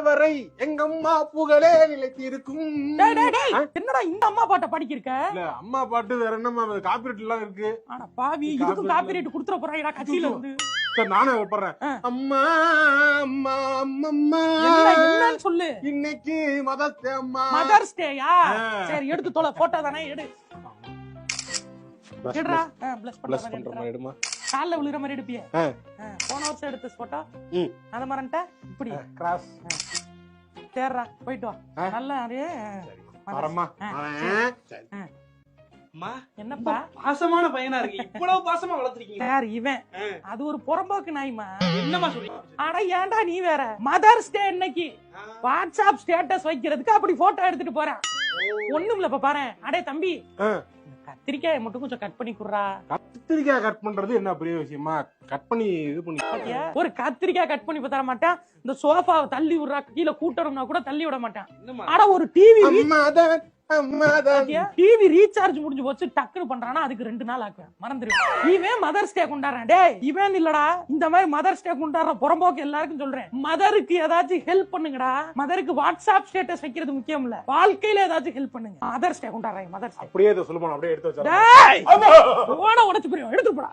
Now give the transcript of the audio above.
வரை எங்க அம்மா புகழே டேய், டேய், என்னடா இந்த அம்மா பாட்டை படிக்கிருக்க? இல்ல அம்மா பாட்டு வேற என்னமா காப்பிரைட் எல்லாம் இருக்கு. ஆனா பாவி இதுக்கும் காப்பிரைட் குடுத்துற போறாங்கடா கட்சியில வந்து. நானே படுறேன் ஆ. அம்மா அம்மா அம்மா என்ன என்னன்னு சொல்லு. இன்னைக்கு மதத்தை அம்மா. மதர்ஸ் டேயா. சரி எடுத்து தொலை போட்டோ தானே எடு. எடுடா. பிளஸ் பண்ற மாதிரி எடுமா. கால்ல விழுற மாதிரி எடுப்பியே. போன வருஷம் எடுத்த போட்டோ ம். அந்த மாதிரின்ட்ட இப்படி. கிராஸ் சேர்றா போயிட்டு வா. நல்லா. அம்மா என்னப்பா? பாசமான பையனா இருக்கு இவ்வளவு பாசமா வளர்த்துருக்கீங்க. சார் இவன். அது ஒரு புறம்போக்கு நாய்மா என்னமா சொல்றீங்க? அட ஏன்டா நீ வேற? மதர்ஸ் டே இன்னைக்கு வாட்ஸ்அப் ஸ்டேட்டஸ் வைக்கிறதுக்கு அப்படி போட்டோ எடுத்துட்டு போறேன். ஒண்ணும் இல்ல இப்ப பாரு அடே தம்பி. கத்திரிக்காயை மட்டும் கொஞ்சம் கட் பண்ணி குடுறா. கத்திரிக்காய் கட் பண்றது என்ன பெரிய விஷயமா? கட் பண்ணி இது பண்ணி? ஒரு கத்திரிக்காய் கட் பண்ணி தர மாட்டேன். இந்த சோஃபாவை தள்ளி விடுறா கீழே கூட்டணும்னா கூட தள்ளி விட மாட்டேன். என்னமா ஆனா ஒரு டிவி அம்மாதான் டிவி ரீசார்ஜ் முடிஞ்சு போச்சு டக்குன்னு பண்றானா அதுக்கு ரெண்டு நாள் ஆக்குவேன். மறந்துடுவேன் இவன் மதர்ஸ் டே கொண்டாடுறான். டேய் இவன் இல்லடா. இந்த மாதிரி மதர்ஸ் டே கொண்டாடுற புறம்போக்கு எல்லாருக்கும் சொல்றேன். மதருக்கு ஏதாச்சும் ஹெல்ப் பண்ணுங்கடா. மதருக்கு வாட்ஸ்அப் ஸ்டேட்டஸ் வைக்கிறது முக்கியம் இல்ல. வாழ்க்கையில ஏதாச்சும் ஹெல்ப் பண்ணுங்க. மதர்ஸ் டே கொண்டாடுறாங்க மதர்ஸ் டே அப்படியே இதை சொல்லுமா அப்படியே எடுத்து வச்சா போன உடைச்சு புரியும் எடுத்து போடா.